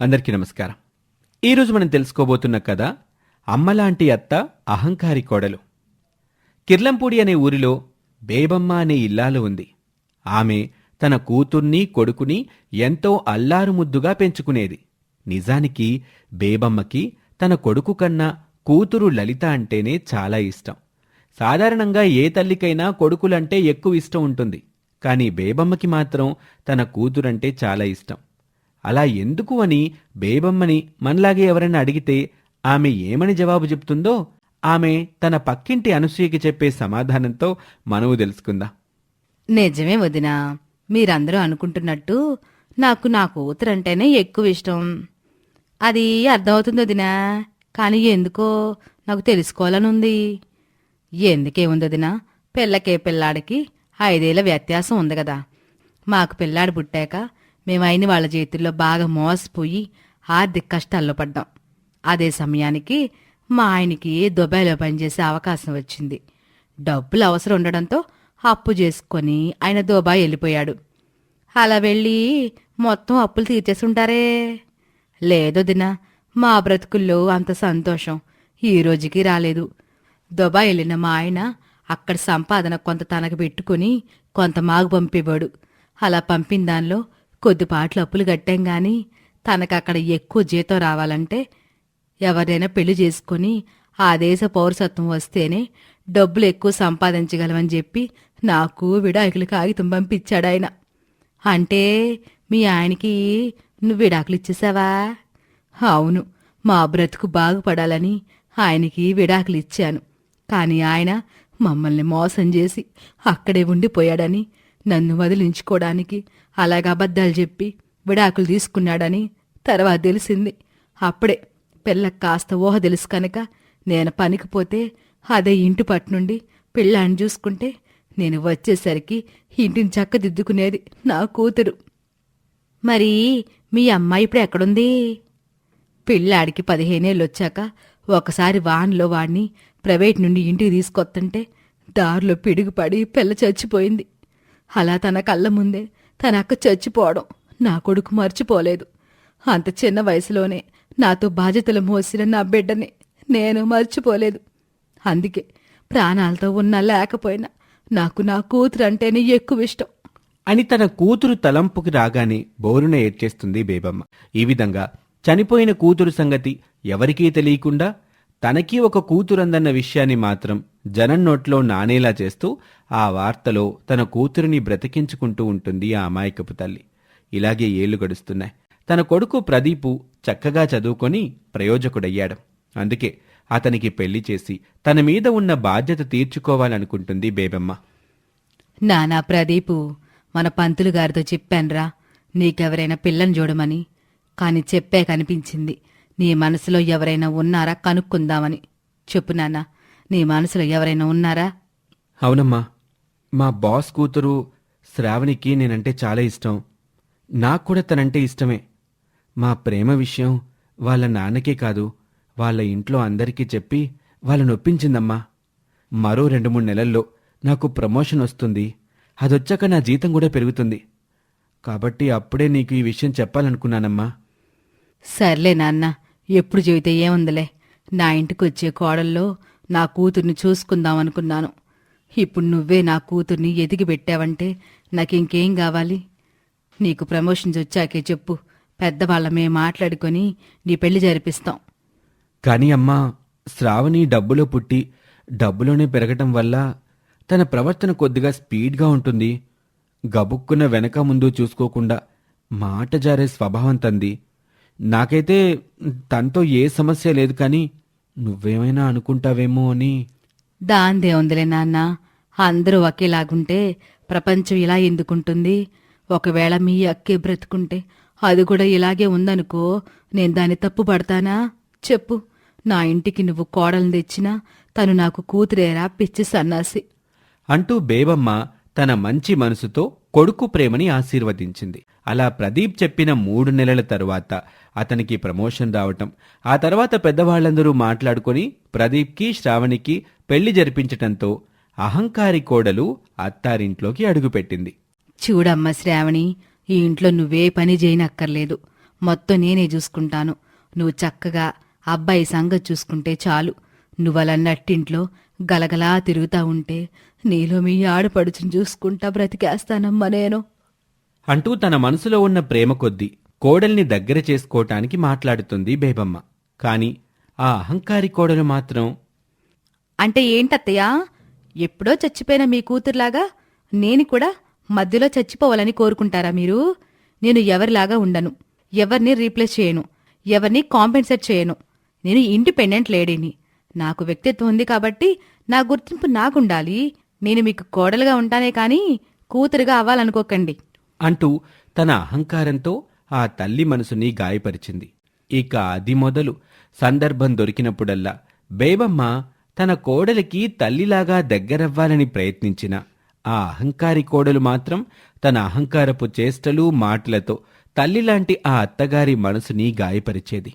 అందరికీ నమస్కారం. ఈరోజు మనం తెలుసుకోబోతున్న కథ అమ్మలాంటి అత్త అహంకారి కోడలు. కిర్లంపూడి అనే ఊరిలో బేబమ్మ అనే ఇల్లాలు ఉంది. ఆమె తన కూతుర్ని కొడుకుని ఎంతో అల్లారుముద్దుగా పెంచుకునేది. నిజానికి బేబమ్మకి తన కొడుకు కన్నా కూతురు లలిత అంటేనే చాలా ఇష్టం. సాధారణంగా ఏ తల్లికైనా కొడుకులంటే ఎక్కువ ఇష్టం ఉంటుంది. కానీ బేబమ్మకి మాత్రం తన కూతురంటే చాలా ఇష్టం. అలా ఎందుకు అని బేబమ్మని మనలాగే ఎవరైనా అడిగితే ఆమె ఏమని జవాబు చెప్తుందో ఆమె తన పక్కింటి అనసూయకి చెప్పే సమాధానంతో మనము తెలుసుకుందాం. నిజమే వదినా. మీరందరూ అనుకుంటున్నట్టు నాకు నా కూతురంటేనే ఎక్కువ ఇష్టం. అది అర్థమవుతుంది వదినా. కానీ ఎందుకో నాకు తెలుసుకోవాలనుంది. ఎందుకేముంది వదినా? పిల్లకే పిల్లాడికి ఐదేళ్ళ వ్యత్యాసం ఉంది కదా. మాకు పిల్లాడు పుట్టాక మేము వాళ్ళ చేతుల్లో బాగా మోసపోయి ఆర్థిక కష్టాల్లో పడ్డాం. అదే సమయానికి మా ఆయనకి దుబాయ్లో పనిచేసే అవకాశం వచ్చింది. డబ్బులు అవసరం ఉండడంతో అప్పు చేసుకొని ఆయన దుబాయ్ వెళ్ళిపోయాడు. అలా వెళ్ళి మొత్తం అప్పులు తీర్చేసుంటారే లేదో దినా మా బ్రతుకుల్లో అంత సంతోషం ఈ రోజుకి రాలేదు. దుబాయ్ వెళ్ళిన మా ఆయన అక్కడ సంపాదన కొంత తనకు పెట్టుకుని కొంత మాకు పంపేవాడు. అలా పంపిన దానిలో కొద్దిపాట్లు అప్పులు కట్టాం గాని తనకు అక్కడ ఎక్కువ జీతం రావాలంటే ఎవరైనా పెళ్ళి చేసుకుని ఆ దేశ పౌరసత్వం వస్తేనే డబ్బులు ఎక్కువ సంపాదించగలమని చెప్పి నాకు విడాకులు కాగితం పంపించాడు ఆయన. అంటే మీ ఆయనకి నువ్వు విడాకులు ఇచ్చేసావా? అవును మా బ్రతుకు బాగుపడాలని ఆయనకి విడాకులు ఇచ్చాను. కానీ ఆయన మమ్మల్ని మోసం చేసి అక్కడే ఉండిపోయాడని నన్ను వదిలించుకోవడానికి అలాగ అబద్ధాలు చెప్పి విడాకులు తీసుకున్నాడని తర్వాత తెలిసింది. అప్పుడే పిల్లకి కాస్త ఊహ తెలుసు కనుక నేను పనికిపోతే అదే ఇంటి పట్టునుండి పిల్లాన్ని చూసుకుంటే నేను వచ్చేసరికి ఇంటిని చక్కదిద్దుకునేది నా కూతురు. మరి మీ అమ్మాయి ఇప్పుడు ఎక్కడుంది? పిల్లాడికి పదిహేనేళ్ళు వచ్చాక ఒకసారి వాన్లో వాడిని ప్రైవేట్ నుండి ఇంటికి తీసుకొత్తంటే దారిలో పిడుగుపడి పిల్ల చచ్చిపోయింది. అలా తన కళ్ళ ముందే తన అక్క చచ్చిపోవడం నా కొడుకు మర్చిపోలేదు. అంత చిన్న వయసులోనే నాతో బాధ్యతలు మోసిన నా బిడ్డని నేను మర్చిపోలేదు. అందుకే ప్రాణాలతో ఉన్నా లేకపోయినా నాకు నా కూతురు అంటేనే ఎక్కువ ఇష్టం. అని తన కూతురు తలంపుకి రాగానే బోరున ఏడ్చేస్తుంది బేబమ్మ. ఈ విధంగా చనిపోయిన కూతురు సంగతి ఎవరికీ తెలియకుండా తనకి ఒక కూతురందన్న విషయాన్ని మాత్రం జనం నోట్లో నానేలా చేస్తూ ఆ వార్తలో తన కూతురిని బ్రతికించుకుంటూ ఉంటుంది ఆ అమాయకపు తల్లి. ఇలాగే ఏళ్ళు గడుస్తున్నాయి. తన కొడుకు ప్రదీపు చక్కగా చదువుకొని ప్రయోజకుడయ్యాడు. అందుకే అతనికి పెళ్ళి చేసి తన మీద ఉన్న బాధ్యత తీర్చుకోవాలనుకుంటుంది బేబమ్మ. నానా ప్రదీపు మన పంతులు గారితో చెప్పాన్రా నీకెవరైనా పిల్లని చూడమని. కాని చెప్పే కనిపించింది నీ మనసులో ఎవరైనా ఉన్నారా? కనుక్కుందామని. చెప్పు నాన్న నీ మనసులో ఎవరైనా ఉన్నారా? అవునమ్మా మా బాస్ కూతురు శ్రావణికి నేనంటే చాలా ఇష్టం. నాకు కూడా తనంటే ఇష్టమే. మా ప్రేమ విషయం వాళ్ళ నాన్నకే కాదు వాళ్ళ ఇంట్లో అందరికీ చెప్పి వాళ్ళని ఒప్పించిందమ్మా. మరో రెండు మూడు నెలల్లో నాకు ప్రమోషన్ వస్తుంది. అదొచ్చాక నా జీతం కూడా పెరుగుతుంది. కాబట్టి అప్పుడే నీకు ఈ విషయం చెప్పాలనుకున్నానమ్మా. సర్లే నాన్న ఎప్పుడు చెబితే ఏముందిలే? నా ఇంటికి వచ్చే కోడల్లో నా కూతుర్ని చూసుకుందామనుకున్నాను. ఇప్పుడు నువ్వే నా కూతుర్ని ఎదిగి పెట్టావంటే నాకింకేం కావాలి? నీకు ప్రమోషన్స్ వచ్చాకే చెప్పు. పెద్దవాళ్ళమే మాట్లాడుకొని నీ పెళ్ళి జరిపిస్తాం. కానీ అమ్మా శ్రావణి డబ్బులో పుట్టి డబ్బులోనే పెరగటం వల్ల తన ప్రవర్తన కొద్దిగా స్పీడ్గా ఉంటుంది. గబుక్కున వెనక ముందు చూసుకోకుండా మాట జారే స్వభావం తంది. నాకైతే తనతో ఏ సమస్య లేదు కానీ నువ్వేమైనా అనుకుంటావేమో అని. దాందే ఉందిలే నాన్న. అందరూ ఒకేలాగుంటే ప్రపంచం ఇలా ఎందుకుంటుంది? ఒకవేళ మీ అక్కే బ్రతుకుంటే అది కూడా ఇలాగే ఉందనుకో నేను దాన్ని తప్పు పడతానా? చెప్పు. నా ఇంటికి నువ్వు కోడలు తెచ్చినా తను నాకు కూతురేరా పిచ్చి సన్నాసి. అంటూ బేబమ్మ తన మంచి మనసుతో కొడుకు ప్రేమని ఆశీర్వదించింది. అలా ప్రదీప్ చెప్పిన మూడు నెలల తరువాత అతనికి ప్రమోషన్ రావటం ఆ తర్వాత పెద్దవాళ్ళందరూ మాట్లాడుకొని ప్రదీప్కి శ్రావణికి పెళ్ళి జరిపించటంతో అహంకారి కోడలు అత్తారింట్లోకి అడుగుపెట్టింది. చూడమ్మ శ్రావణి ఈ ఇంట్లో నువ్వే పని చేయనక్కర్లేదు. మొత్తం నేనే చూసుకుంటాను. నువ్వు చక్కగా అబ్బాయి సంగతి చూసుకుంటే చాలు. నువ్వలన్నట్టింట్లో గలగలా తిరుగుతా ఉంటే నీలో మీ ఆడపడుచుని చూసుకుంటా బ్రతికేస్తానమ్మా నేను. అంటూ తన మనసులో ఉన్న ప్రేమ కొద్దీ కోడల్ని దగ్గర చేసుకోవటానికి మాట్లాడుతుంది బేబమ్మ. కాని ఆ అహంకారి కోడలు మాత్రం అంటే ఏంటత్తయ్యా? ఎప్పుడో చచ్చిపోయిన మీ కూతురులాగా నేను కూడా మధ్యలో చచ్చిపోవాలని కోరుకుంటారా మీరు? నేను ఎవరిలాగా ఉండను. ఎవరిని రీప్లేస్ చేయను. ఎవరిని కాంపెన్సేట్ చేయను. నేను ఇండిపెండెంట్ లేడీని. నాకు వ్యక్తిత్వం ఉంది కాబట్టి నా గుర్తింపు నాకుండాలి. నేను మీకు కోడలుగా ఉంటానే కానీ కూతురుగా అవ్వాలనుకోకండి. అంటూ తన అహంకారంతో ఆ తల్లి మనసుని గాయపరిచింది. ఇక అది మొదలు సందర్భం దొరికినప్పుడల్లా బేబమ్మ తన కోడలికి తల్లిలాగా దగ్గరవ్వాలని ప్రయత్నించిన ఆ అహంకారి కోడలు మాత్రం తన అహంకారపు చేష్టలు మాటలతో తల్లిలాంటి ఆ అత్తగారి మనసుని గాయపరిచేది.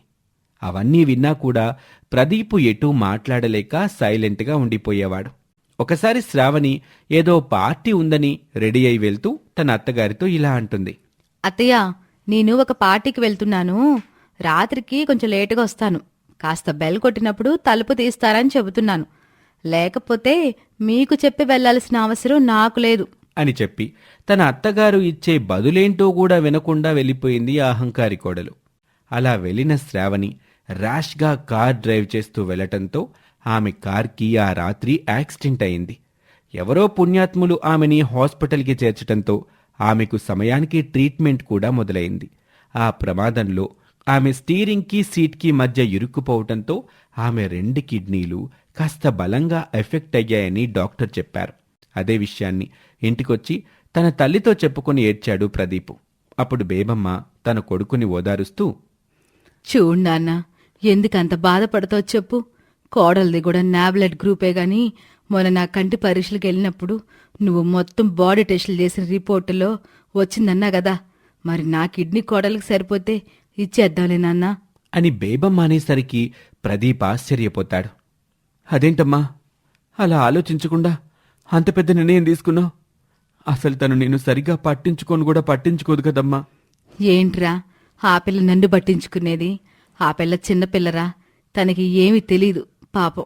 అవన్నీ విన్నా కూడా ప్రదీపు ఎటూ మాట్లాడలేక సైలెంట్గా ఉండిపోయేవాడు. ఒకసారి శ్రావణి ఏదో పార్టీ ఉందని రెడీ అయి వెళ్తూ తన అత్తగారితో ఇలా అంటుంది. అత్తయ్య నేను ఒక పార్టీకి వెళ్తున్నాను. రాత్రికి కొంచెం లేటుగా వస్తాను. కాస్త బెల్ కొట్టినప్పుడు తలుపు తీస్తారని చెబుతున్నాను. లేకపోతే మీకు చెప్పి వెళ్ళాల్సిన అవసరం నాకు లేదు. అని చెప్పి తన అత్తగారు ఇచ్చే బదులేంటో కూడా వినకుండా వెళ్ళిపోయింది ఆ అహంకారి కోడలు. అలా వెళ్ళిన శ్రావణి ర్యాష్గా కార్ డ్రైవ్ చేస్తూ వెళ్ళటంతో ఆమె కార్కి ఆ రాత్రి యాక్సిడెంట్ అయింది. ఎవరో పుణ్యాత్ములు ఆమెని హాస్పిటల్కి చేర్చటంతో ఆమెకు సమయానికి ట్రీట్మెంట్ కూడా మొదలైంది. ఆ ప్రమాదంలో ఆమె స్టీరింగ్కి సీట్కి మధ్య ఇరుక్కుపోవటంతో ఆమె రెండు కిడ్నీలు కాస్త బలంగా ఎఫెక్ట్ అయ్యాయని డాక్టర్ చెప్పారు. అదే విషయాన్ని ఇంటికొచ్చి తన తల్లితో చెప్పుకొని ఏడ్చాడు ప్రదీపు. అప్పుడు బేబమ్మ తన కొడుకుని ఓదారుస్తూ చూడు నాన్న ఎందుకంత బాధపడతావు చెప్పు. కోడలిది కూడా నా బ్లడ్ గ్రూపే గాని మొన్న నా కంటి పరీక్షలకు వెళ్ళినప్పుడు నువ్వు మొత్తం బాడీ టెస్టులు చేసిన రిపోర్టులో వచ్చిందన్నా కదా మరి నా కిడ్నీ కోడలికి సరిపోతే ఇచ్చేద్దాంలే నాన్న. అని బేబమ్మ అనేసరికి ప్రదీప్ ఆశ్చర్యపోతాడు. అదేంటమ్మా? అలా ఆలోచించకుండా అంత పెద్ద నిర్ణయం తీసుకున్నావు? అసలు తను నేను సరిగా పట్టించుకొని కూడా పట్టించుకోదు కదమ్మా. ఏంట్రా? ఆ పిల్ల నన్ను పట్టించుకునేది? ఆ పిల్ల చిన్నపిల్లరా తనకి ఏమీ తెలీదు. పాపం.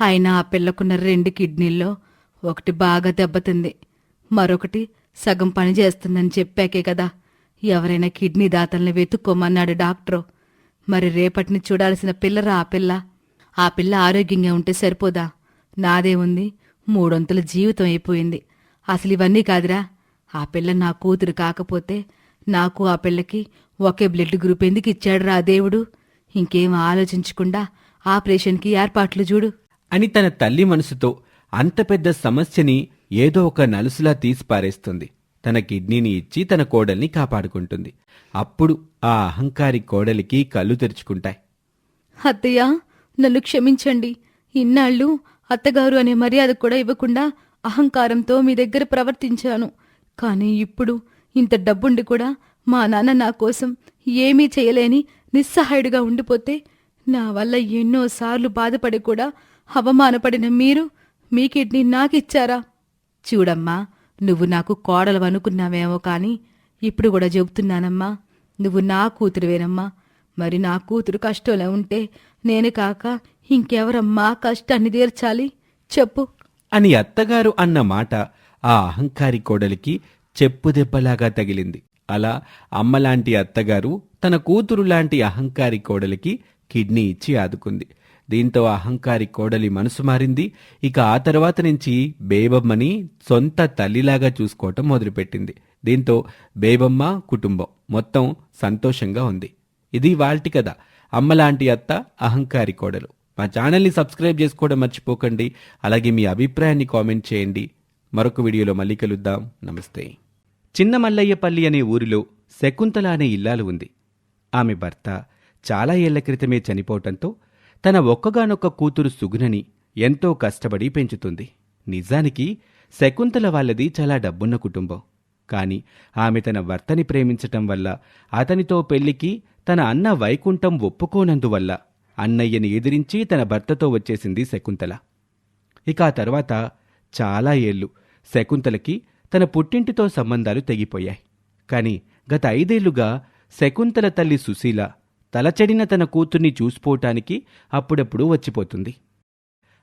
అయినా ఆ పిల్లకున్న రెండు కిడ్నీల్లో ఒకటి బాగా దెబ్బతింది. మరొకటి సగం పని చేస్తుందని చెప్పాకే కదా. ఎవరైనా కిడ్నీ దాతల్ని వెతుక్కోమన్నాడు డాక్టరు. మరి రేపటిని చూడాల్సిన పిల్లరా ఆ పిల్ల. ఆ పిల్ల ఆరోగ్యంగా ఉంటే సరిపోదా? నాదే ఉంది. మూడొంతుల జీవితం అయిపోయింది. అసలు ఇవన్నీ కాదురా. ఆ పిల్ల నా కూతురు కాకపోతే నాకు ఆ పిల్లకి ఒకే బ్లడ్ గ్రూప్ ఎందుకు ఇచ్చాడురా దేవుడు? ఇంకేం ఆలోచించకుండా ఆపరేషన్కి ఏర్పాట్లు చూడు. అని తన తల్లి మనసుతో అంత పెద్ద సమస్యని ఏదో ఒక నలుసులా తీసి పారేస్తుంది. తన కిడ్నీని ఇచ్చి తన కోడల్ని కాపాడుకుంటుంది. అప్పుడు ఆ అహంకారి కోడలికి కళ్ళు తెరుచుకుంటాయి. అత్తయ్య నన్ను క్షమించండి. ఇన్నాళ్ళు అత్తగారు అనే మర్యాద కూడా ఇవ్వకుండా అహంకారంతో మీ దగ్గర ప్రవర్తించాను. కానీ ఇప్పుడు ఇంత డబ్బుండి కూడా మా నాన్న నా కోసం ఏమీ చేయలేని నిస్సహాయుడిగా ఉండిపోతే నా వల్ల ఎన్నోసార్లు బాధపడి కూడా అవమానపడిన మీరు మీ కిడ్నీ నాకిచ్చారా? చూడమ్మా నువ్వు నాకు కోడలు అనుకున్నావేమో కానీ ఇప్పుడు కూడా చెబుతున్నానమ్మా నువ్వు నా కూతురువేనమ్మా. మరి నా కూతురు కష్టంలో ఉంటే నేను కాక ఇంకెవరమ్మా కష్టాన్ని తీర్చాలి? చెప్పు. అని అత్తగారు అన్న మాట ఆ అహంకారి కోడలికి చెప్పు దెబ్బలాగా తగిలింది. అలా అమ్మలాంటి అత్తగారు తన కూతురు లాంటి అహంకారి కోడలికి కిడ్నీ ఇచ్చి ఆదుకుంది. దీంతో అహంకారి కోడలి మనసు మారింది. ఇక ఆ తర్వాత నుంచి బేబమ్మని సొంత తల్లిలాగా చూసుకోవటం మొదలుపెట్టింది. దీంతో బేబమ్మ కుటుంబం మొత్తం సంతోషంగా ఉంది. ఇది వాల్టి కథ. అమ్మలాంటి అత్త అహంకారి కోడలు. మా ఛానల్ని సబ్స్క్రైబ్ చేసుకోవడం మర్చిపోకండి. అలాగే మీ అభిప్రాయాన్ని కామెంట్ చేయండి. మరొక వీడియోలో మళ్ళీ కలుద్దాం. నమస్తే. చిన్న మల్లయ్యపల్లి అనే ఊరిలో శకుంతల అనే ఇల్లాలు ఉంది. ఆమె భర్త చాలా ఏళ్ళ క్రితమే చనిపోవటంతో తన ఒక్కగానొక్క కూతురు సుగుణని ఎంతో కష్టపడి పెంచుతుంది. నిజానికి శకుంతల వాళ్ళది చాలా డబ్బున్న కుటుంబం. కాని ఆమె తన భర్తని ప్రేమించటం వల్ల అతనితో పెళ్ళికి తన అన్న వైకుంఠం ఒప్పుకోనందువల్ల అన్నయ్యని ఎదిరించి తన భర్తతో వచ్చేసింది శకుంతల. ఇక ఆ తర్వాత చాలా ఏళ్ళు శకుంతలకి తన పుట్టింటితో సంబంధాలు తెగిపోయాయి. కాని గత ఐదేళ్ళుగా శకుంతల తల్లి సుశీల తలచెడిన తన కూతుర్ని చూసిపోవటానికి అప్పుడప్పుడు వచ్చిపోతుంది.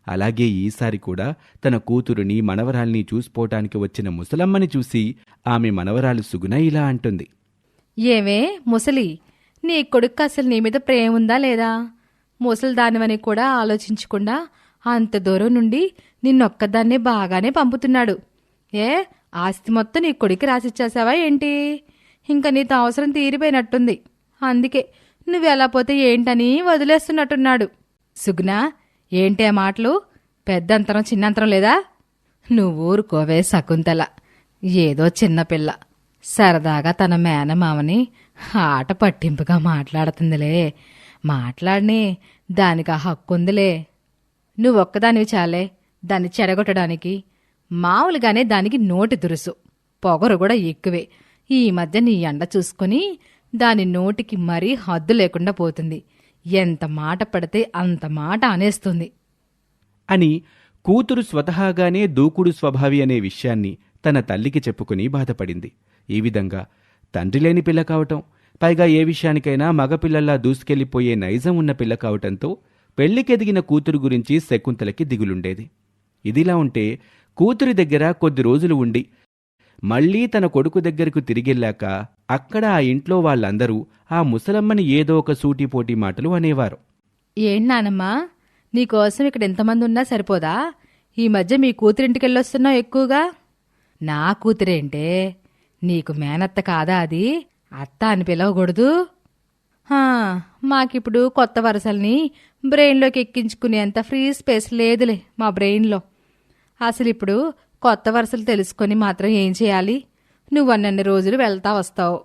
అలాగే ఈసారి కూడా తన కూతురుని మనవరాల్ని చూసిపోవటానికి వచ్చిన ముసలమ్మని చూసి ఆమె మనవరాలు సుగుణ ఇలా అంటుంది. ఏమే ముసలి నీ కొడుకు అసలు నీ మీద ప్రేమ ఉందా లేదా? ముసలి దానివని కూడా ఆలోచించకుండా అంత దూరం నుండి నిన్నొక్కదాన్నే బాగానే పంపుతున్నాడు. ఏ ఆస్తి మొత్తం నీ కొడుకు రాసిచ్చేసావా ఏంటి? ఇంకా నీతో అవసరం తీరిపోయినట్టుంది. అందుకే నువ్వెలా పోతే ఏంటని వదిలేస్తున్నట్టున్నాడు. సుగ్నా ఏంటి మాటలు? పెద్దంతరం చిన్నంతరం లేదా? నువ్వు ఊరుకోవే శకుంతల. ఏదో చిన్నపిల్ల సరదాగా తన మేనమామని ఆట పట్టింపుగా మాట్లాడుతుందిలే. మాట్లాడని దానికి ఆ హక్కుందిలే నువ్వొక్కదానివి చాలే దాన్ని చెడగొట్టడానికి. మామూలుగానే దానికి నోటి దురుసు. పొగరు కూడా ఎక్కువే. ఈ మధ్య నీ ఎండ చూసుకొని దాని నోటికి మరీ హద్దు లేకుండా పోతుంది. ఎంత మాట పడితే అంత మాట అనేస్తుంది. అని కూతురు స్వతహాగానే దూకుడు స్వభావి అనే విషయాన్ని తన తల్లికి చెప్పుకుని బాధపడింది. ఈ విధంగా తండ్రి లేని పిల్ల కావటం పైగా ఏ విషయానికైనా మగపిల్లల్లా దూసుకెళ్ళిపోయే నైజం ఉన్న పిల్ల కావటంతో పెళ్ళికెదిగిన కూతురు గురించి శకుంతలకి దిగులుండేది. ఇదిలా ఉంటే కూతురి దగ్గర కొద్ది రోజులు ఉండి మళ్ళీ తన కొడుకు దగ్గరకు తిరిగెళ్ళాక అక్కడ ఆ ఇంట్లో వాళ్ళందరూ ఆ ముసలమ్మని ఏదో ఒక సూటిపోటి మాటలు అనేవారు. ఏం నానమ్మా? నీకోసం ఇక్కడ ఎంతమంది ఉన్నా సరిపోదా? ఈ మధ్య మీ కూతురింటికెళ్ళొస్తున్నావు ఎక్కువగా? నా కూతురేంటే నీకు మేనత్త కాదా అది? అత్త అని పిలవకూడదు? హా, మాకిప్పుడు కొత్త వరసల్ని బ్రెయిన్లోకి ఎక్కించుకునేంత ఫ్రీ స్పేస్ లేదులే మా బ్రెయిన్లో. అసలు ఇప్పుడు కొత్త వరుసలు తెలుసుకొని మాత్రం ఏం చేయాలి? నువ్వన్నన్ని రోజులు వెళ్తా వస్తావు.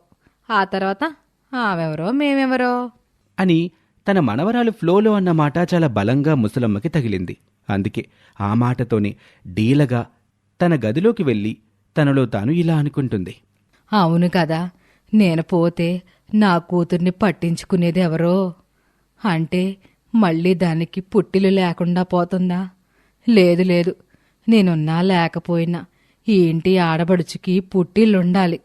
ఆ తర్వాత ఆమెవరో మేమెవరో? అని తన మనవరాలు ఫ్లోలో అన్న మాట చాలా బలంగా ముసలమ్మకి తగిలింది. అందుకే ఆ మాటతోనే డీలగా తన గదిలోకి వెళ్ళి తనలో తాను ఇలా అనుకుంటుంది. అవును కదా నేను పోతే నా కూతుర్ని పట్టించుకునేది ఎవరో? అంటే మళ్ళీ దానికి పుట్టిలు లేకుండా పోతుందా? లేదు లేదు నేనున్నా లేకపోయినా ఈ ఇంటి ఆడబడుచుకి పుట్టిల్లుండాలి.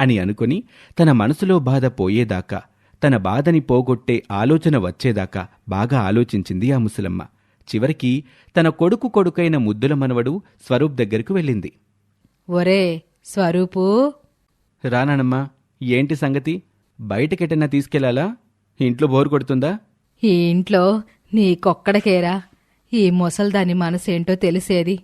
అని అనుకుని తన మనసులో బాధ పోయేదాకా తన బాధని పోగొట్టే ఆలోచన వచ్చేదాకా బాగా ఆలోచించింది ఆ ముసలమ్మ. చివరికి తన కొడుకు కొడుకైన ముద్దుల మనవడు స్వరూప్ దగ్గరకు వెళ్ళింది. ఒరే స్వరూపు! రానానమ్మా ఏంటి సంగతి? బయటకెటన్నా తీసుకెళ్ళాలా? ఇంట్లో బోరు కొడుతుందా? ఈ ఇంట్లో నీకొక్కడికేరా. ఈ ముసల్దాని మనసేంటో తెలిసేది.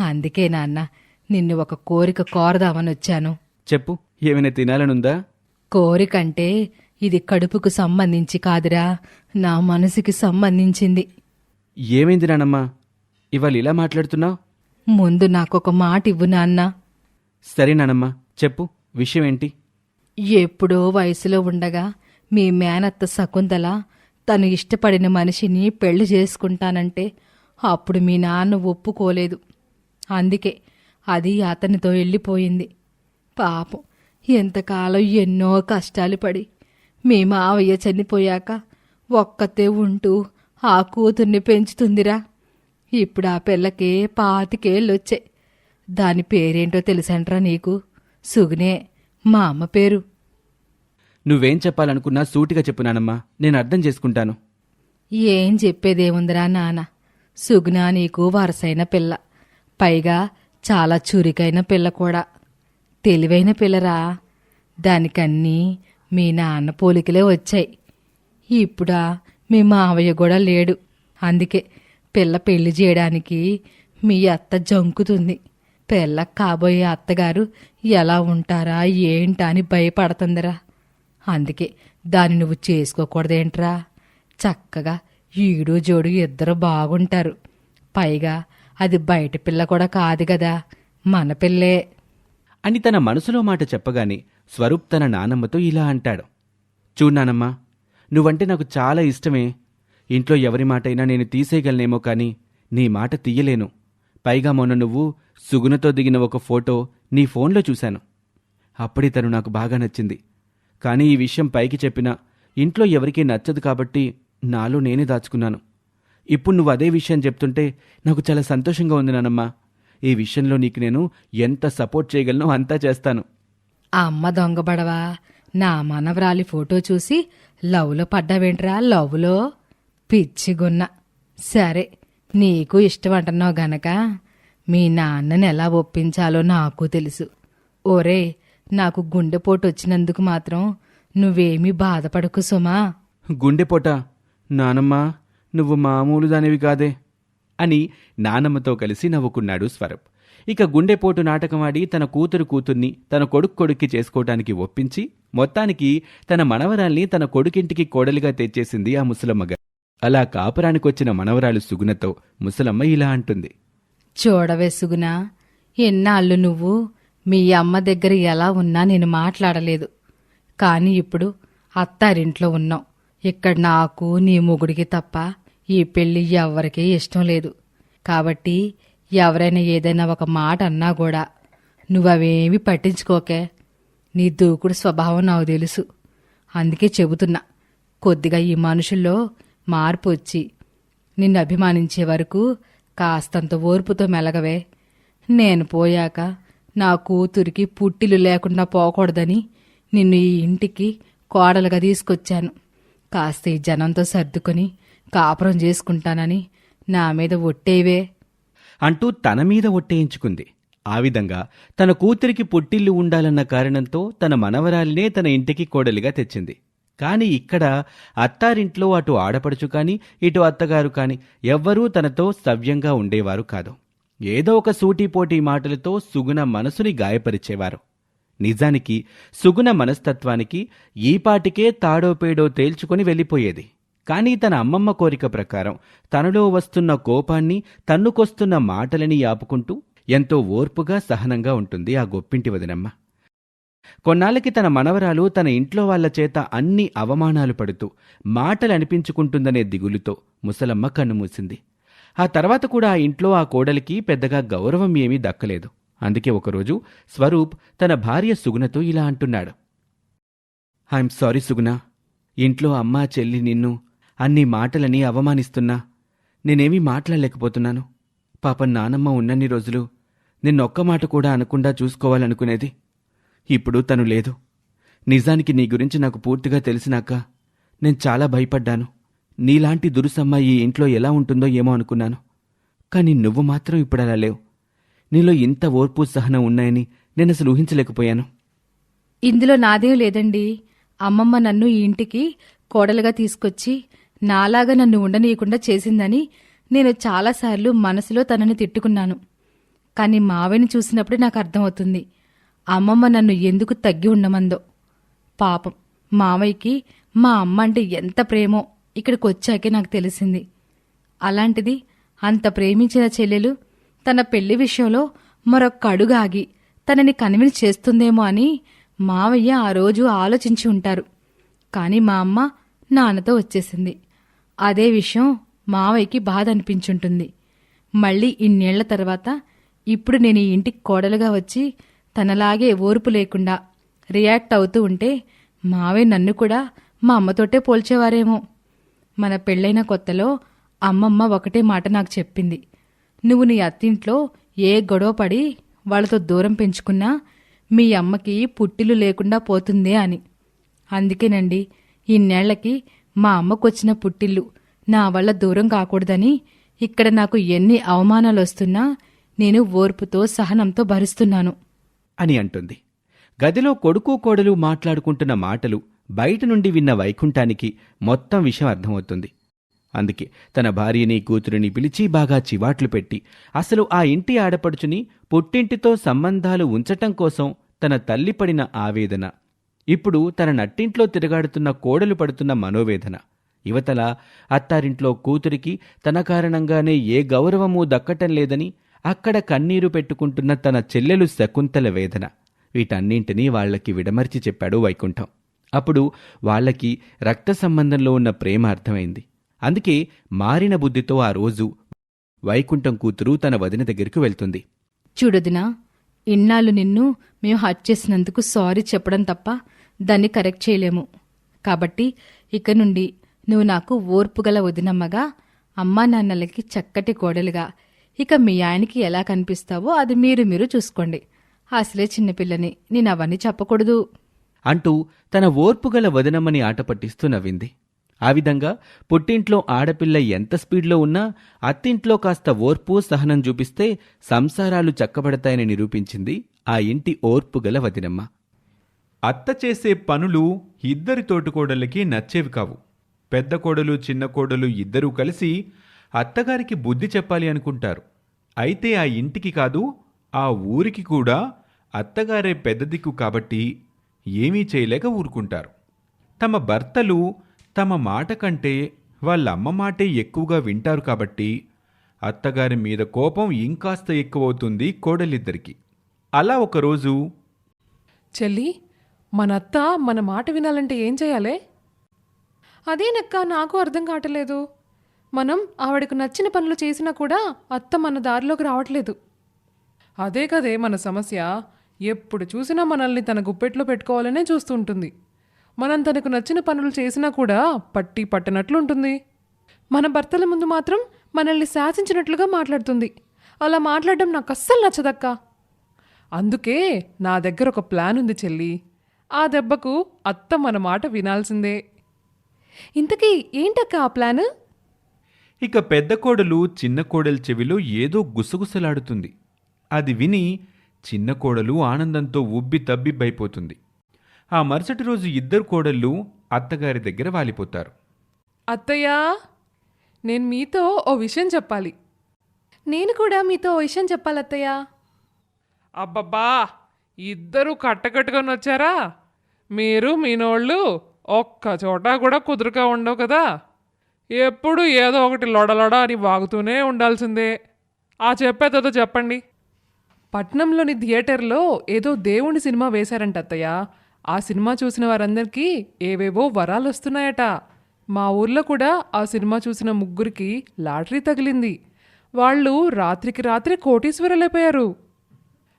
అందుకే నాన్న నిన్ను ఒక కోరిక కోరదామని వచ్చాను. చెప్పు ఏమైనా తినాలనుందా? కోరికంటే ఇది కడుపుకు సంబంధించి కాదురా నా మనసుకి సంబంధించింది. ఏమైంది నానమ్మా? ఇవాళ ఇలా మాట్లాడుతున్నావు? ముందు నాకొక మాట ఇవ్వు నాన్న. సరే నానమ్మా చెప్పు విషయం ఏంటి ఎప్పుడో వయసులో ఉండగా మీ మేనత్త శకుంతల తను ఇష్టపడిన మనిషిని పెళ్ళి చేసుకుంటానంటే అప్పుడు మీ నాన్న ఒప్పుకోలేదు. అందుకే అది అతనితో వెళ్ళిపోయింది. పాపం ఎంతకాలం ఎన్నో కష్టాలు పడి మీ మావయ్య చనిపోయాక ఒక్కతే ఉంటూ ఆ కూతుర్ని పెంచుతుందిరా. ఇప్పుడు ఆ పిల్లకి పాతికేళ్ళొచ్చాయి దాని పేరేంటో తెలుసంట్రా నీకు? సుగునే మా అమ్మ పేరు. నువ్వేం చెప్పాలనుకున్నా సూటిగా చెప్పు నానమ్మా. నేను అర్థం చేసుకుంటాను. ఏం చెప్పేదేముందిరా నాన్న సుగుణ నీకు వరసైన పిల్ల. పైగా చాలా చురికైన పిల్ల కూడా. తెలివైన పిల్లరా దానికన్నీ మీ నాన్న పోలికలే వచ్చాయి. ఇప్పుడా మీ మావయ్య కూడా లేడు. అందుకే పిల్ల పెళ్ళి చేయడానికి మీ అత్త జంకుతుంది. పిల్ల కాబోయే అత్తగారు ఎలా ఉంటారా ఏంటా అని భయపడుతుందిరా. అందుకే దాన్ని నువ్వు చేసుకోకూడదేంట్రా. చక్కగా ఈడు జోడు ఇద్దరు బాగుంటారు. పైగా అది బయట పిల్ల కూడా కాదు కదా మన పిల్లే. అని తన మనసులో మాట చెప్పగానే స్వరూప్ తన నానమ్మతో ఇలా అంటాడు. చూడ్నానమ్మా నువ్వంటే నాకు చాలా ఇష్టమే. ఇంట్లో ఎవరి మాటైనా నేను తీసేయగలనేమో కానీ నీ మాట తీయలేను. పైగా మొన్న నువ్వు సుగుణతో దిగిన ఒక ఫోటో నీ ఫోన్లో చూశాను. అప్పుడే తను నాకు బాగా నచ్చింది. కానీ ఈ విషయం పైకి చెప్పినా ఇంట్లో ఎవరికీ నచ్చదు కాబట్టి నాలో నేనే దాచుకున్నాను. ఇప్పుడు నువ్వు అదే విషయం చెప్తుంటే నాకు చాలా సంతోషంగా ఉంది నానమ్మా. ఈ విషయంలో నీకు నేను ఎంత సపోర్ట్ చేయగలనో అంతా చేస్తాను. ఆ అమ్మ దొంగబడవా నా మనవరాలి ఫోటో చూసి లవ్లో పడ్డావేంట్రా లవ్లో పిచ్చిగున్న. సరే నీకు ఇష్టం అంటున్నావు గనక మీ నాన్నని ఎలా ఒప్పించాలో నాకు తెలుసు. ఓరే నాకు గుండెపోటు వచ్చినందుకు మాత్రం నువ్వేమీ బాధపడకు సుమా. గుండెపోట? నానమ్మ నువ్వు మామూలు దానివి కాదే అని నానమ్మతో కలిసి నవ్వుకున్నాడు స్వరూప్. ఇక గుండెపోటు నాటకమాడి తన కూతురు కూతుర్ని తన కొడుకు కొడుక్కి చేసుకోవటానికి ఒప్పించి మొత్తానికి తన మనవరాల్ని తన కొడుకింటికి కోడలిగా తెచ్చేసింది ఆ ముసలమ్మగా. అలా కాపురానికొచ్చిన మనవరాలు సుగుణతో ముసలమ్మ ఇలా అంటుంది. చూడవే సుగునా ఎన్నాళ్ళు నువ్వు మీ అమ్మ దగ్గర ఎలా ఉన్నా నేను మాట్లాడలేదు. కానీ ఇప్పుడు అత్తారింట్లో ఉన్నావు. ఇక్కడ నాకు నీ మొగుడికి తప్ప ఈ పెళ్ళి ఎవ్వరికీ ఇష్టం లేదు. కాబట్టి ఎవరైనా ఏదైనా ఒక మాట అన్నా కూడా నువ్వవేమి పట్టించుకోకే. నీ దూకుడు స్వభావం నాకు తెలుసు. అందుకే చెబుతున్నా కొద్దిగా ఈ మనుషుల్లో మార్పు వచ్చి నిన్ను అభిమానించే వరకు కాస్తంత ఓర్పుతో మెలగవే. నేను పోయాక నా కూతురికి పుట్టిలు లేకుండా పోకూడదని నిన్ను ఈ ఇంటికి కోడలుగా తీసుకొచ్చాను. కాస్త ఈ జనంతో సర్దుకొని కాపురం చేసుకుంటానని నా మీద ఒట్టేవే? అంటూ తన మీద ఒట్టేయించుకుంది. ఆ విధంగా తన కూతురికి పుట్టిల్లు ఉండాలన్న కారణంతో తన మనవరాలినే తన ఇంటికి కోడలిగా తెచ్చింది. కాని ఇక్కడ అత్తారింట్లో అటు ఆడపడుచు కాని ఇటు అత్తగారు కాని ఎవ్వరూ తనతో సవ్యంగా ఉండేవారు కాదు. ఏదో ఒక సూటిపోటీ మాటలతో సుగుణ మనసుని గాయపరిచేవారు. నిజానికి సుగుణ మనస్తత్వానికి ఈపాటికే తాడో పేడో తేల్చుకొని వెళ్ళిపోయేది. కానీ తన అమ్మమ్మ కోరిక ప్రకారం తనలో వస్తున్న కోపాన్ని తన్నుకొస్తున్న మాటలని ఆపుకుంటూ ఎంతో ఓర్పుగా సహనంగా ఉంటుంది ఆ గొప్పింటి వదినమ్మ. కొన్నాళ్ళకి తన మనవరాలు తన ఇంట్లో వాళ్ళ చేత అన్ని అవమానాలు పడుతూ మాటలు అనిపించుకుంటుందనే దిగులుతో ముసలమ్మ కన్నుమూసింది ఆ తర్వాత కూడా ఆ ఇంట్లో ఆ కోడలికి పెద్దగా గౌరవం ఏమీ దక్కలేదు. అందుకే ఒకరోజు స్వరూప్ తన భార్య సుగుణతో ఇలా అంటున్నాడు. I'm sorry Suguna. ఇంట్లో అమ్మా చెల్లి నిన్ను అన్ని మాటలని అవమానిస్తున్నా. నేనేమీ మాట్లాడలేకపోతున్నాను. పాపం నానమ్మ ఉన్నన్ని రోజులు నిన్నొక్క మాట కూడా అనకుండా చూసుకోవాలనుకునేది. ఇప్పుడు తను లేదు. నిజానికి నీ గురించి నాకు పూర్తిగా తెలిసినాక నేను చాలా భయపడ్డాను. నీలాంటి దురుసమ్మ ఈ ఇంట్లో ఎలా ఉంటుందో ఏమో అనుకున్నాను. కానీ నువ్వు మాత్రం ఇప్పుడు అలా లేవు. నీలో ఇంత ఓర్పు సహనం ఉన్నాయని నేను అసలు ఊహించలేకపోయాను. ఇందులో నాదేం లేదండి. అమ్మమ్మ నన్ను ఈ ఇంటికి కోడలుగా తీసుకొచ్చి నాలాగా నన్ను ఉండనీయకుండా చేసిందని నేను చాలాసార్లు మనసులో తనని తిట్టుకున్నాను. కానీ మావయ్యని చూసినప్పుడే నాకు అర్థమవుతుంది. అమ్మమ్మ నన్ను ఎందుకు తగ్గి ఉండమందో. పాపం మావయ్యకి మా అమ్మ అంటే ఎంత ప్రేమో ఇక్కడికి వచ్చాకే నాకు తెలిసింది. అలాంటిది అంత ప్రేమించిన చెల్లెలు తన పెళ్ళి విషయంలో మరొక్క అడుగు ఆగి తనని కన్విన్స్ చేస్తుందేమో అని మావయ్య ఆ రోజు ఆలోచించి ఉంటారు. కానీ మా అమ్మ నాన్నతో వచ్చేసింది. అదే విషయం మావయ్యకి బాధ అనిపించుంటుంది మళ్ళీ ఇన్నేళ్ళ తర్వాత ఇప్పుడు నేను ఈ ఇంటికి కోడలుగా వచ్చి తనలాగే ఓర్పు లేకుండా రియాక్ట్ అవుతూ ఉంటే మావయ్య నన్ను కూడా మా అమ్మతోటే పోల్చేవారేమో. మన పెళ్ళైన కొత్తలో అమ్మమ్మ ఒకటే మాట నాకు చెప్పింది. నువ్వు నీ అత్తింట్లో ఏ గొడవ పడి వాళ్ళతో దూరం పెంచుకున్నా మీ అమ్మకి పుట్టిలు లేకుండా పోతుందే అని. అందుకేనండి ఇన్నేళ్ళకి మా అమ్మకొచ్చిన పుట్టిల్లు నా వల్ల దూరం కాకూడదని ఇక్కడ నాకు ఎన్ని అవమానాలు వస్తున్నా నేను ఓర్పుతో సహనంతో భరిస్తున్నాను. అని అంటుంది. గదిలో కొడుకు కోడలు మాట్లాడుకుంటున్న మాటలు బయట నుండి విన్న వైకుంఠానికి మొత్తం విషయం అర్థమవుతుంది. అందుకే తన భార్యని కూతురిని పిలిచి బాగా చివాట్లు పెట్టి అసలు ఆ ఇంటి ఆడపడుచుని పుట్టింటితో సంబంధాలు ఉంచటం కోసం తన తల్లి పడిన ఆవేదన ఇప్పుడు తన నట్టింట్లో తిరగాడుతున్న కోడలు పడుతున్న మనోవేదన. యువతల అత్తారింట్లో కూతురికి తన కారణంగానే ఏ గౌరవమూ దక్కటం లేదని అక్కడ కన్నీరు పెట్టుకుంటున్న తన చెల్లెలు శకుంతల వేదన. వీటన్నింటినీ వాళ్ళకి విడమర్చి చెప్పాడు వైకుంఠం. అప్పుడు వాళ్ళకి రక్త సంబంధంలో ఉన్న ప్రేమ అర్థమైంది. అందుకే మారిన బుద్ధితో ఆ రోజు వైకుంఠం కూతురు తన వదిన దగ్గరికి వెళ్తుంది. చూడదినా ఇన్నాళ్ళు నిన్ను మేము హట్ చేసినందుకు సారీ చెప్పడం తప్ప దాన్ని కరెక్ట్ చేయలేము. కాబట్టి ఇక నుండి నువ్వు నాకు ఓర్పుగల వదినమ్మగా అమ్మా నాన్నలకి చక్కటి కోడలుగా. ఇక మీ ఆయనకి ఎలా కనిపిస్తావో అది మీరు మీరు చూసుకోండి. అసలే చిన్నపిల్లని నేను అవన్నీ చెప్పకూడదు. అంటూ తన ఓర్పుగల వదనమ్మని ఆట పట్టిస్తూ నవ్వింది. ఆ విధంగా పుట్టింట్లో ఆడపిల్ల ఎంత స్పీడ్లో ఉన్నా అత్తింట్లో కాస్త ఓర్పు సహనం చూపిస్తే సంసారాలు చక్కబడతాయని నిరూపించింది ఆ ఇంటి ఓర్పుగల వదినమ్మ. అత్త చేసే పనులు ఇద్దరి తోటికోడళ్ళకి నచ్చేవి కావు. పెద్ద కోడలు చిన్న కోడలు ఇద్దరూ కలిసి అత్తగారికి బుద్ధి చెప్పాలి అనుకుంటారు. అయితే ఆ ఇంటికి కాదు ఆ ఊరికి కూడా అత్తగారే పెద్ద దిక్కు కాబట్టి ఏమీ చేయలేక ఊరుకుంటారు. తమ భర్తలు తమ మాట కంటే వాళ్ళ అమ్మ మాటే ఎక్కువగా వింటారు కాబట్టి అత్తగారి మీద కోపం ఇంకాస్త ఎక్కువవుతుంది కోడలిద్దరికి. అలా ఒకరోజు చెల్లి మన అత్త మన మాట వినాలంటే ఏం చేయాలి? అదేనక్క నాకు అర్థం కావట్లేదు. మనం ఆవిడకు నచ్చిన పనులు చేసినా కూడా అత్త మన దారిలోకి రావట్లేదు. అదే కదే మన సమస్య. ఎప్పుడు చూసినా మనల్ని తన గుప్పెట్లో పెట్టుకోవాలనే చూస్తుంటుంది. మనం తనకు నచ్చిన పనులు చేసినా కూడా పట్టి పట్టనట్లుంటుంది. మన భర్తల ముందు మాత్రం మనల్ని శాసించినట్లుగా మాట్లాడుతుంది. అలా మాట్లాడడం నాకు అస్సలు నచ్చదక్కా. అందుకే నా దగ్గర ఒక ప్లాన్ ఉంది చెల్లి. ఆ దెబ్బకు అత్త మన మాట వినాల్సిందే. ఇంతకీ ఏంటక్క ఆ ప్లాన్? ఇక పెద్ద కోడలు చిన్న కోడల చెవిలో ఏదో గుసగుసలాడుతుంది. అది విని చిన్న కోడలు ఆనందంతో ఉబ్బి తబ్బిబ్బైపోతుంది ఆ మరుసటి రోజు ఇద్దరు కోడళ్ళు అత్తగారి దగ్గర వాలిపోతారు. అత్తయ్యా నేను మీతో ఓ విషయం చెప్పాలి. నేను కూడా మీతో ఓ విషయం చెప్పాలి అత్తయ్యా అబ్బబ్బా ఇద్దరు కట్టకట్టుకొని వచ్చారా? మీరు మీనోళ్ళు ఒక్క చోట కూడా కుదురుగా ఉండవు కదా. ఎప్పుడు ఏదో ఒకటి లొడలొడ అని వాగుతూనే ఉండాల్సిందే. ఆ చెప్పేదో చెప్పండి. పట్నంలోని థియేటర్లో ఏదో దేవుని సినిమా వేశారంట అత్తయ్య. ఆ సినిమా చూసిన వారందరికీ ఏవేవో వరాలు వస్తున్నాయట. మా ఊర్లో కూడా ఆ సినిమా చూసిన ముగ్గురికి లాటరీ తగిలింది. వాళ్ళు రాత్రికి రాత్రి కోటీశ్వరులైపోయారు.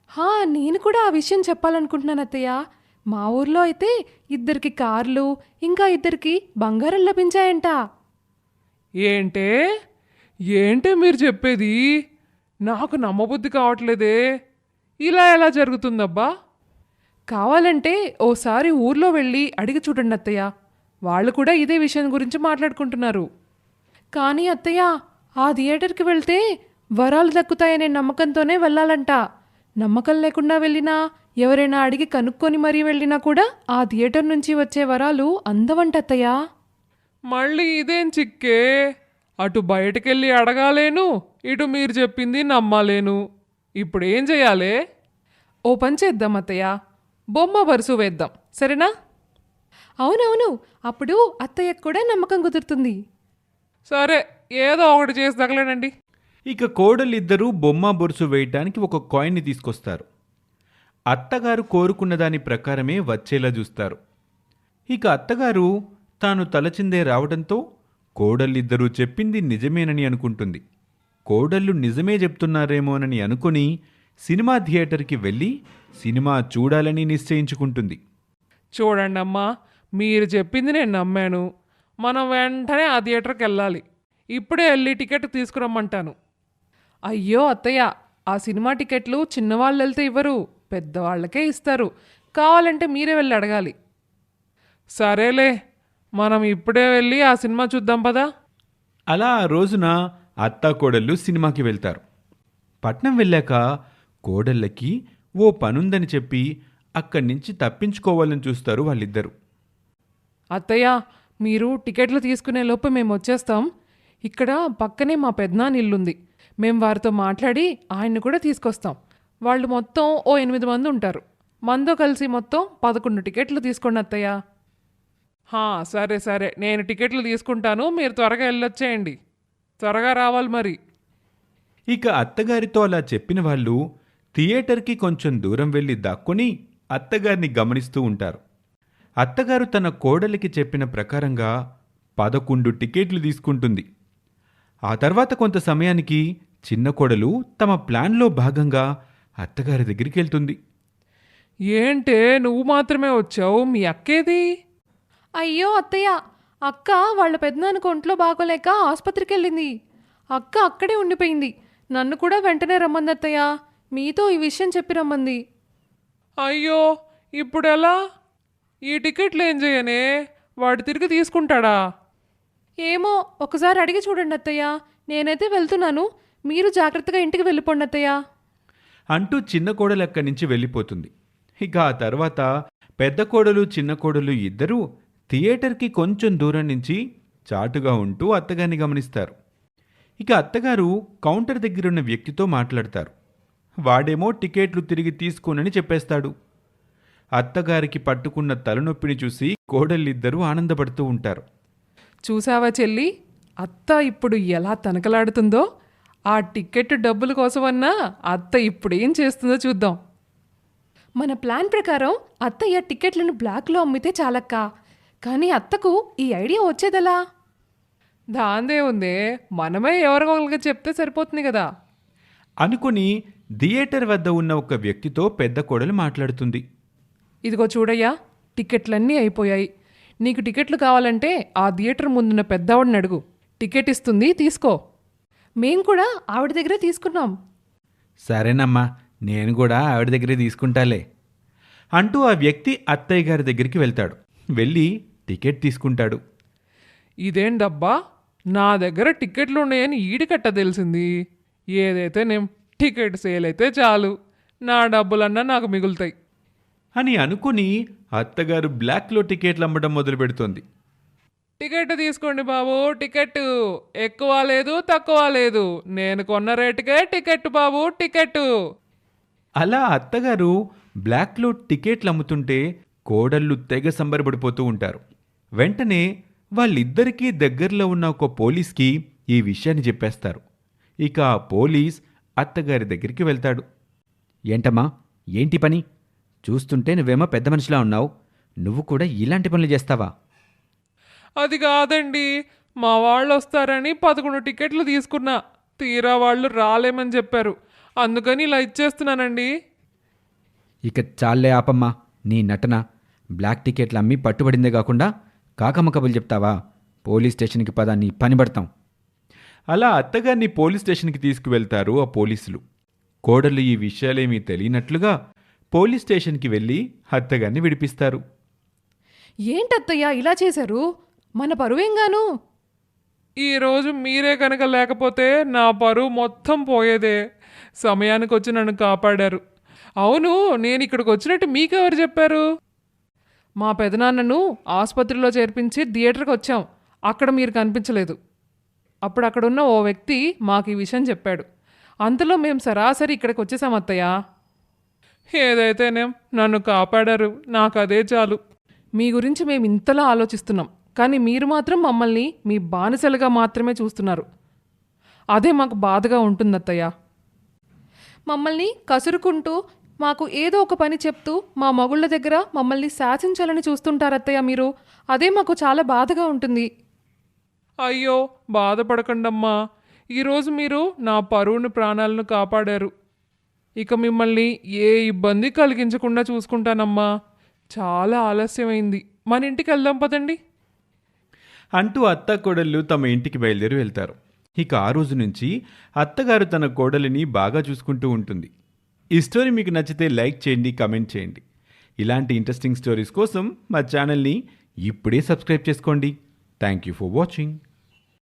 హా నేను కూడా ఆ విషయం చెప్పాలనుకుంటున్నాను అత్తయ్య. మా ఊర్లో అయితే ఇద్దరికి కార్లు ఇంకా ఇద్దరికి బంగారం లభించాయంట. ఏంటే? ఏంటే మీరు చెప్పేది? నాకు నమ్మబుద్ధి కావట్లేదే. ఇలా ఎలా జరుగుతుందబ్బా? కావాలంటే ఓసారి ఊర్లో వెళ్ళి అడిగి చూడండి అత్తయ్య. వాళ్ళు కూడా ఇదే విషయం గురించి మాట్లాడుకుంటున్నారు. కానీ అత్తయ్య ఆ థియేటర్కి వెళ్తే వరాలు దక్కుతాయనే నమ్మకంతోనే వెళ్ళాలంట. నమ్మకం లేకుండా వెళ్ళినా ఎవరైనా అడిగి కనుక్కొని మరీ వెళ్ళినా కూడా ఆ థియేటర్ నుంచి వచ్చే వరాలు అందవంట అత్తయ్య మళ్ళీ ఇదేం చిక్కే? అటు బయటకెళ్ళి అడగాలేను ఇటు మీరు చెప్పింది నమ్మాలేను. ఇప్పుడు ఏం చేయాలి? ఓ పని చేద్దాం అత్తయ్య. బొమ్మ బరుసు వేద్దాం సరేనా? అవునవును అప్పుడు అత్తయ్యకు కూడా నమ్మకం కుదురుతుంది. సరే ఏదో ఒకటి చేసి తగలేనండి. ఇక కోడలిద్దరూ బొమ్మ బొరుసు వేయటానికి ఒక కాయిన్ని తీసుకొస్తారు. అత్తగారు కోరుకున్న దాని ప్రకారమే వచ్చేలా చూస్తారు. ఇక అత్తగారు తాను తలచిందే రావడంతో కోడళ్ళిద్దరూ చెప్పింది నిజమేనని అనుకుంటుంది. కోడళ్ళు నిజమే చెప్తున్నారేమోనని అనుకుని సినిమా థియేటర్కి వెళ్ళి సినిమా చూడాలని నిశ్చయించుకుంటుంది. చూడండి అమ్మా మీరు చెప్పింది నేను నమ్మాను. మనం వెంటనే ఆ థియేటర్కి వెళ్ళాలి. ఇప్పుడే వెళ్ళి టికెట్ తీసుకురమ్మంటాను. అయ్యో అత్తయ్య ఆ సినిమా టికెట్లు చిన్నవాళ్ళు వెళ్తే ఇవ్వరు. పెద్దవాళ్ళకే ఇస్తారు. కావాలంటే మీరే వెళ్ళి అడగాలి. సరేలే మనం ఇప్పుడే వెళ్ళి ఆ సినిమా చూద్దాం పదా. అలా ఆ రోజున అత్తా కోడళ్ళు సినిమాకి వెళ్తారు. పట్నం వెళ్ళాక కోడళ్ళకి ఓ పనుందని చెప్పి అక్కడి నుంచి తప్పించుకోవాలని చూస్తారు వాళ్ళిద్దరూ. అత్తయ్య మీరు టికెట్లు తీసుకునే లోపు మేము వచ్చేస్తాం. ఇక్కడ పక్కనే మా పెద్దనాన్న ఇల్లుంది. మేము వారితో మాట్లాడి ఆయన్ని కూడా తీసుకొస్తాం. వాళ్ళు మొత్తం ఓ ఎనిమిది మంది ఉంటారు. మనతో కలిసి మొత్తం పదకొండు టికెట్లు తీసుకోండి అత్తయ్య. హా, సరే సరే. నేను టికెట్లు తీసుకుంటాను. మీరు త్వరగా వెళ్ళొచ్చేయండి. త్వరగా రావాలి మరి. ఇక అత్తగారితో అలా చెప్పిన వాళ్ళు థియేటర్కి కొంచెం దూరం వెళ్ళి దాక్కుని అత్తగారిని గమనిస్తూ ఉంటారు. అత్తగారు తన కోడలికి చెప్పిన ప్రకారంగా పదకొండు టికెట్లు తీసుకుంటుంది. ఆ తర్వాత కొంత సమయానికి చిన్న కోడలు తమ ప్లాన్లో భాగంగా అత్తగారి దగ్గరికి వెళ్తుంది ఏంటే నువ్వు మాత్రమే వచ్చావు? మీ అక్కేది? అయ్యో అత్తయ్య అక్క వాళ్ళ పెద్దనాన్నకు ఒంట్లో బాగోలేక ఆసుపత్రికి వెళ్ళింది అక్క అక్కడే ఉండిపోయింది. నన్ను కూడా వెంటనే రమ్మంది అత్తయ్య. మీతో ఈ విషయం చెప్పి రమ్మంది. అయ్యో ఇప్పుడు ఎలా ఈ టికెట్లు ఏం చేయనే? వాడు తిరిగి తీసుకుంటాడా? ఏమో ఒకసారి అడిగి చూడండి అత్తయ్య. నేనైతే వెళ్తున్నాను. మీరు జాగ్రత్తగా ఇంటికి వెళ్ళిపోండి అత్తయ్య. అంటూ చిన్న కోడలు అక్కడి నుంచి వెళ్ళిపోతుంది. ఇక ఆ తర్వాత పెద్ద కోడలు చిన్న కోడలు ఇద్దరూ థియేటర్కి కొంచెం దూరం నుంచి చాటుగా ఉంటూ అత్తగారిని గమనిస్తారు. ఇక అత్తగారు కౌంటర్ దగ్గరున్న వ్యక్తితో మాట్లాడతారు. వాడేమో టికెట్లు తిరిగి తీసుకోనని చెప్పేస్తాడు. అత్తగారికి పట్టుకున్న తలనొప్పిని చూసి కోడళ్ళిద్దరూ ఆనందపడుతూ ఉంటారు. చూసావా చెల్లి అత్త ఇప్పుడు ఎలా తనకలాడుతుందో ఆ టికెట్ డబ్బుల కోసమన్నా అత్త ఇప్పుడు ఏం చేస్తుందో చూద్దాం. మన ప్లాన్ ప్రకారం అత్తయ్య టికెట్లను బ్లాక్లో అమ్మితే చాలక్క. కానీ అత్తకు ఈ ఐడియా వచ్చేదెలా? దాందే ఉందే. మనమే ఎవరికొకరికి చెప్తే సరిపోతుంది కదా. అనుకుని థియేటర్ వద్ద ఉన్న ఒక వ్యక్తితో పెద్ద కోడలు మాట్లాడుతుంది. ఇదిగో చూడయ్యా టికెట్లన్నీ అయిపోయాయి. నీకు టికెట్లు కావాలంటే ఆ థియేటర్ ముందున్న పెద్దవాడిని అడుగు. టికెట్ ఇస్తుంది తీసుకో. మేం కూడా ఆవిడ దగ్గరే తీసుకున్నాం. సరేనమ్మా నేను కూడా ఆవిడ దగ్గరే తీసుకుంటాలే. అంటూ ఆ వ్యక్తి అత్తయ్య గారి దగ్గరికి వెళ్తాడు. వెళ్ళి టికెట్ తీసుకుంటాడు. ఇదేం డబ్బా నా దగ్గర టికెట్లు ఉన్నాయని ఈడికట్ట తెలిసింది. ఏదైతే నేను టికెట్ సేల్ అయితే చాలు. నా డబ్బులన్నా నాకు మిగులుతాయి. అని అనుకుని అత్తగారు బ్లాక్లో టికెట్లు అమ్మడం మొదలు పెడుతోంది టికెట్ తీసుకోండి బాబు టికెట్ ఎక్కువ లేదు తక్కువ లేదు. నేను కొన్న రేటుకే టికెట్ బాబు టికెట్. అలా అత్తగారు బ్లాక్లో టికెట్లు అమ్ముతుంటే కోడళ్ళు తెగ సంబరపడిపోతూ ఉంటారు. వెంటనే వాళ్ళిద్దరికీ దగ్గరలో ఉన్న ఒక పోలీస్కి ఈ విషయాన్ని చెప్పేస్తారు. ఇక ఆ పోలీస్ అత్తగారి దగ్గరికి వెళ్తాడు. ఏంటమ్మా ఏంటి పని? చూస్తుంటే నువ్వేమో పెద్ద మనిషిలా ఉన్నావు. నువ్వు కూడా ఇలాంటి పనులు చేస్తావా? అది కాదండి. మా వాళ్ళు వస్తారని పదకొండు టికెట్లు తీసుకున్నా. తీరా వాళ్ళు రాలేమని చెప్పారు. అందుకని ఇలా ఇచ్చేస్తున్నానండి. ఇక చాలే ఆపమ్మా నీ నటన. బ్లాక్ టికెట్లు అమ్మి పట్టుబడిందే కాకుండా కాకమ్మ కబులు చెప్తావా? పోలీస్ స్టేషన్కి పదా నీ పని పడతాం. అలా అత్తగారిని పోలీస్ స్టేషన్కి తీసుకువెళ్తారు ఆ పోలీసులు. కోడలు ఈ విషయాలేమీ తెలియనట్లుగా పోలీస్ స్టేషన్కి వెళ్ళి అత్తగారిని విడిపిస్తారు. ఏంటత్తయ్య ఇలా చేశారు? మన పరువేంగాను? ఈరోజు మీరే కనుక లేకపోతే నా పరువు మొత్తం పోయేదే. సమయానికి వచ్చి నన్ను కాపాడారు. అవును నేను ఇక్కడికి వచ్చినట్టు మీకెవరు చెప్పారు? మా పెదనాన్నను ఆసుపత్రిలో చేర్పించి థియేటర్కి వచ్చాం అక్కడ మీరు కనిపించలేదు. అప్పుడు అక్కడున్న ఓ వ్యక్తి మాకు ఈ విషయం చెప్పాడు. అంతలో మేము సరాసరి ఇక్కడికి వచ్చేసాం అత్తయ్య. ఏదైతేనేం నన్ను కాపాడారు. నాకు అదే చాలు. మీ గురించి మేము ఇంతలా ఆలోచిస్తున్నాం. కానీ మీరు మాత్రం మమ్మల్ని మీ బానిసలుగా మాత్రమే చూస్తున్నారు. అదే మాకు బాధగా ఉంటుంది అత్తయ్య మమ్మల్ని కసురుకుంటూ మాకు ఏదో ఒక పని చెప్తూ మా మగుళ్ళ దగ్గర మమ్మల్ని శాసించాలని చూస్తుంటారు అత్తయ్య మీరు. అదే మాకు చాలా బాధగా ఉంటుంది. అయ్యో బాధపడకండమ్మా. ఈరోజు మీరు నా పరువును ప్రాణాలను కాపాడారు. ఇక మిమ్మల్ని ఏ ఇబ్బంది కలిగించకుండా చూసుకుంటానమ్మా. చాలా ఆలస్యమైంది. మన ఇంటికి వెళ్దాం పదండి. అంటూ అత్త కోడళ్ళు తమ ఇంటికి బయలుదేరి వెళ్తారు. ఇక ఆ రోజు నుంచి అత్తగారు తన కోడలిని బాగా చూసుకుంటూ ఉంటుంది. ఈ స్టోరీ మీకు నచ్చితే లైక్ చేయండి కమెంట్ చేయండి. ఇలాంటి ఇంట్రెస్టింగ్ స్టోరీస్ కోసం మా ఛానల్ని ఇప్పుడే సబ్స్క్రైబ్ చేసుకోండి. Thank you for watching.